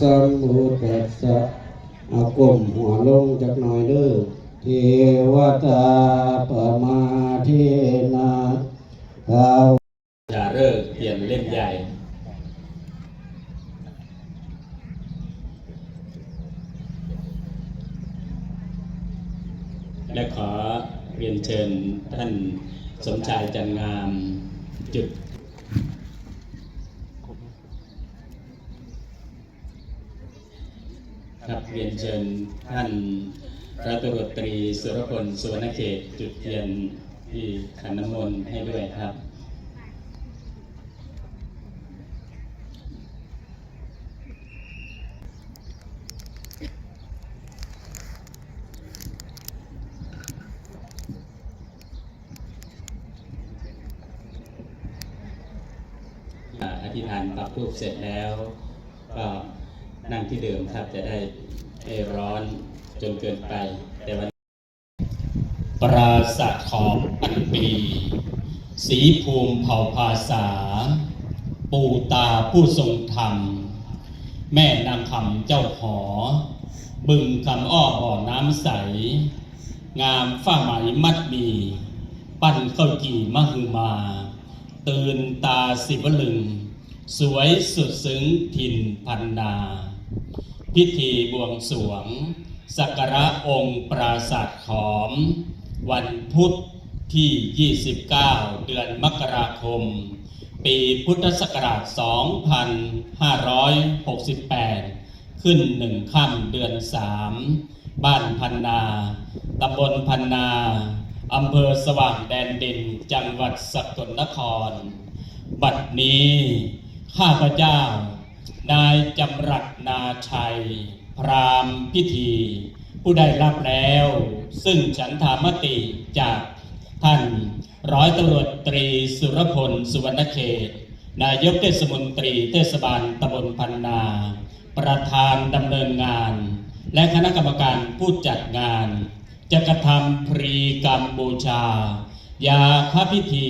สัมพุทธัสสะอากมหัวลงจากหน่อยเด้อเทวตาปมาเทนาทาจะเลิกเปลี่ยนเล่มใหญ่และขอเรียนเชิญท่านสมชายจันงามจุด ครับเรียนเชิญท่านพรัตรวจตรีสุรพลสุวรรณเขตจุดเทียนที่ขันน้ำมนต์ให้ด้วยครับอ่าธิษฐานปักทูปเสร็จแล้วก็ นั่งที่เดิมครับจะได้ไม่ร้อนจนเกินไป แต่วันปราศาสขอบอันปี สีภูมิเผ่าภาษา ปูตาผู้ทรงธรรม แม่นางคำเจ้าหอ บึงคำอ้อบ่อน้ำใส งามฝ้าไหมมัดมี ปั้นข้าวกี่มหึมา ตื่นตาสิวลึง สวยสุดซึ้งถิ่นพันนา พิธีบวงสรวง สักการะองค์ปราศาสตร์ขอม วันพุธที่ 29 เดือนมกราคม ปีพุทธศักราช 2568 ขึ้นหนึ่งค่ำเดือน 3 บ้านพันนาตำบลพันนาอำเภอสว่างแดนดินจังหวัดสกลนคร บัดนี้ข้าพเจ้า นายจำรัดนาชัย พรามพิธี ผู้ได้รับแล้ว ซึ่งฉันธามติจากท่านร้อยตำรวจตรีสุรพลสุวรรณเขต นายกเทศมนตรีเทศบาลตำบลพันนา ประธานดำเนินงาน และคณะกรรมการผู้จัดงาน จะกระทำพรีกรรมบูชา ยาคพิธี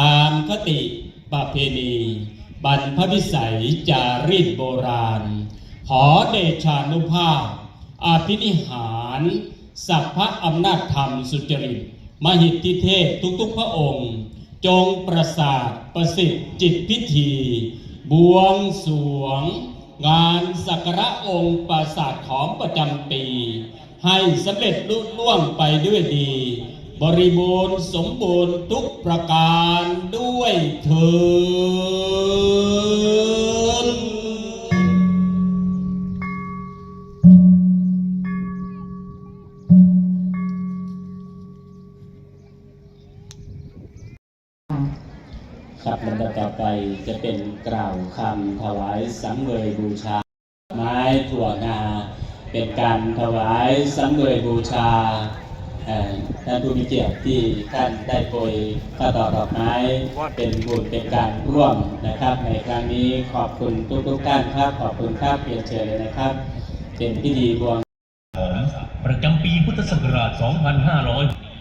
ตามคติประเพณี บรรพวิสัยจารีตโบราณ ขอเดชานุภาพ อาภินิหาร สัพพะอำนาจธรรมสุจริต มหิทธิเทพทุกๆพระองค์ จงประสาทประสิทธิ์จิตพิธี บวงสรวง งานสักการะองค์ปราสาทของประจำปี ให้สำเร็จลุล่วงไปด้วยดี บริบูรณ์สมบูรณ์ทุกประการด้วยเถิดครับลำดับต่อไปจะเป็นกล่าวคำถวายสังเวยบูชา ไม้ถั่วงาเป็นการถวายสังเวยบูชา ท่านผู้มีเกียรติที่ท่านได้โปรยข้าต่อดอกไม้เป็นบุญเป็นการร่วมนะครับ ในครั้งนี้ขอบคุณทุกทุกท่านครับ ขอบคุณครับเพียนเชิญเลยนะครับ เป็นพิธีบวงของประจำปีพุทธศักราช 2500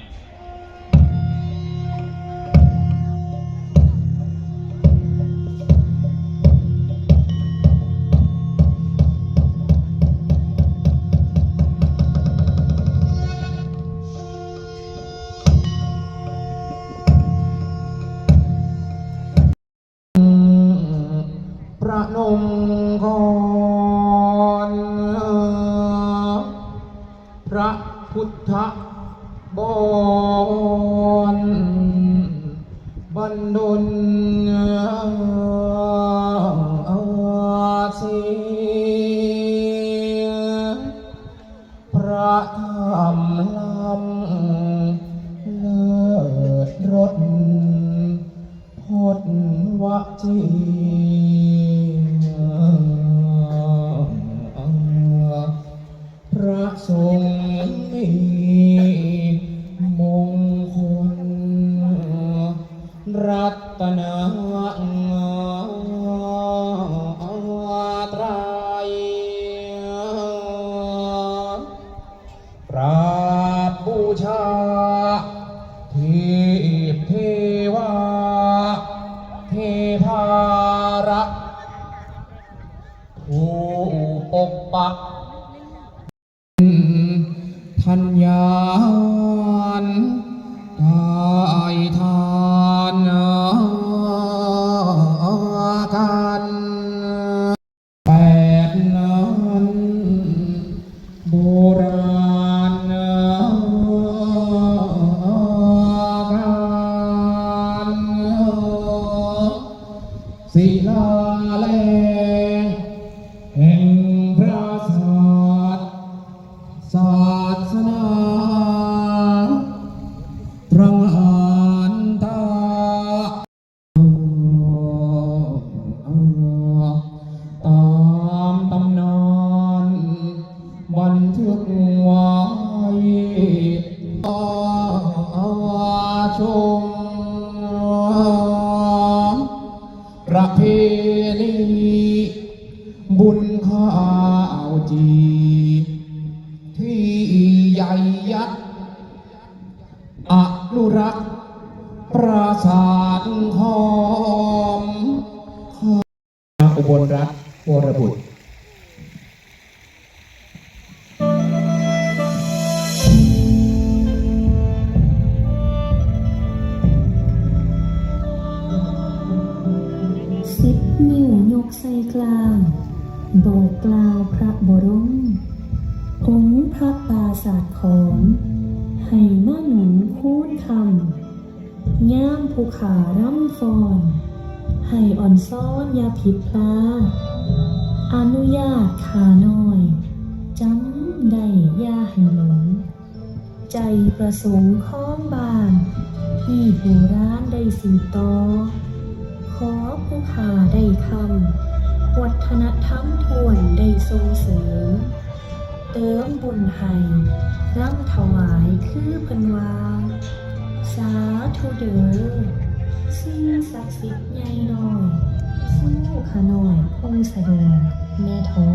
ว มีภารักผู้ปกปักทันยา ใหญ่ยักษ์อนุรักษ์ปราสาทหอมอุบลรัตน์วรบุตร ให้มาหนุนคูณคำย่ามภูขาร่ำฟอนให้อ่อนซ้อนยาผิดพลาดอนุญาตขาน้อยจำได้ยาให้หลง ใจประสงค์ข้องบานที่ผู้ร้านได้สืบต่อขอผู้ขาได้คำวัฒนธรรมทวนได้ทรงเสริม เติมบุญให้ร่ำถวายคือเพันวาสาธุเด้อสิ่งศักดิ์สิทธิ์ใหญ่น้อยสู้ขาน้อยคงแสดงแม่ท้อ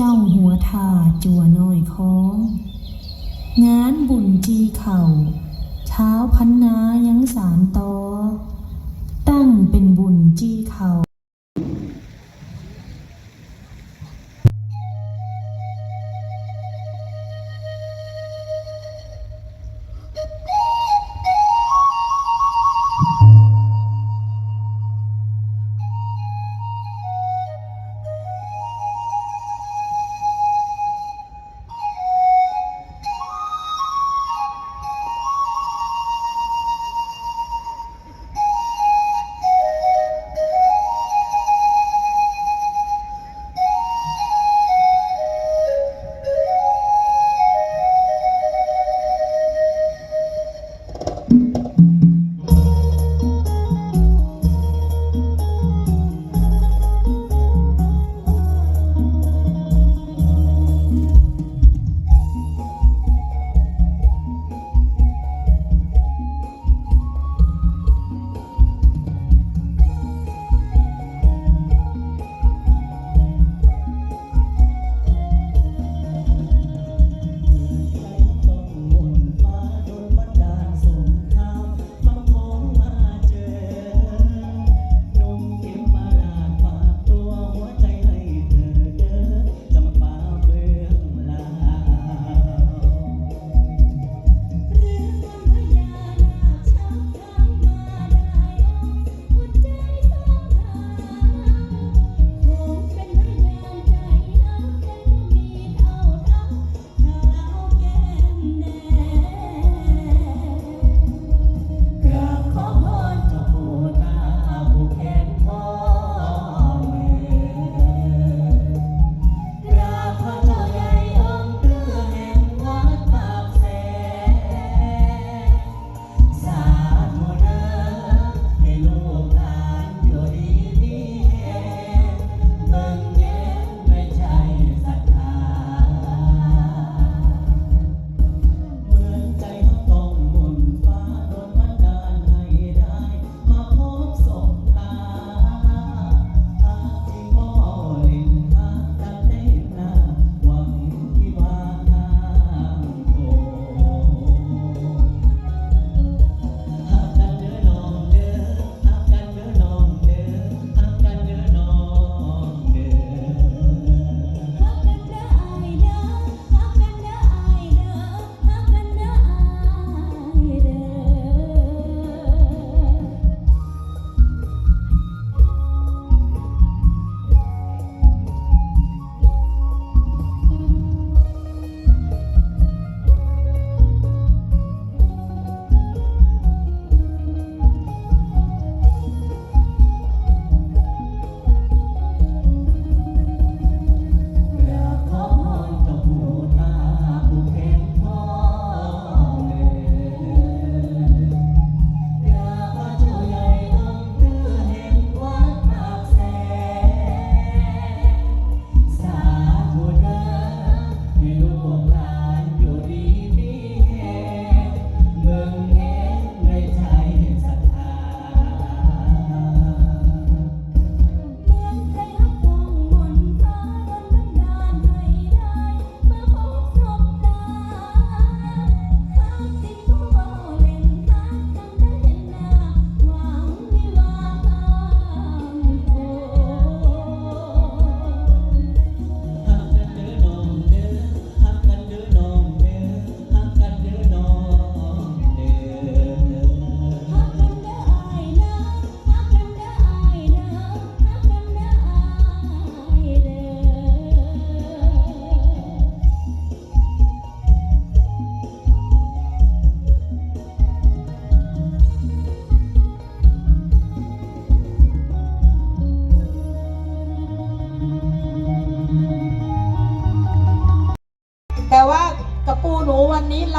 จ้าหัวทาจัวน้อยค้อง งานบุญจีเข่า เช้าพันนายังสารตอ ตั้งเป็นบุญจีเข่า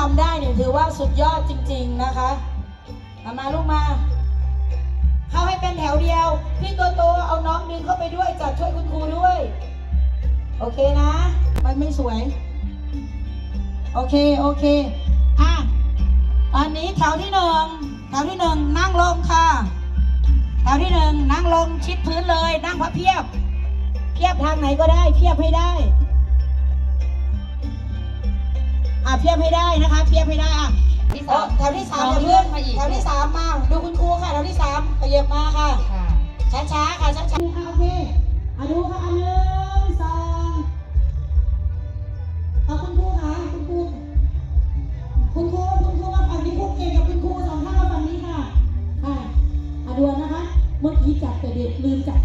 ลํได้เนี่ยถือว่าสุดยอดจริง ๆนะคะามาลูกมา เข้าให้เป็นแถวเดียว พี่ตัวโตเอาน้องดึงเข้าไปด้วยจัดช่วยคุณครูด้วย โอเคนะ มันไม่สวย โอเค โอเค อะอันนี้แถวที่หนึ่งแถวที่หนึ่งนั่งลงค่ะ แถวที่หนึ่งนั่งลงชิดพื้นเลย นั่งพับเพียบ เพียบทางไหนก็ได้ เพียบให้ได้ อะเพียบให้ได้นะคะเพียบให้ได้อะที่โอ้สามแถวที่สามน้องอย่าเพื่อนเลื่อนมาอีกแถวที่สามมาดูคุณครูค่ะแถวที่สามขยับมาค่ะค่ะช้าๆค่ะช้าๆค่ะโอเคอะดูค่ะอันหนึ่งสองเอาคุณครูค่ะคุณครูคุณครูคุณครูมาฝั่งนี้ครูเก่งกับคุณครูสองท่านมาฝั่งนี้ค่ะอะอะดูนะคะ เมื่อกี้จับแต่เด็กลืมจับ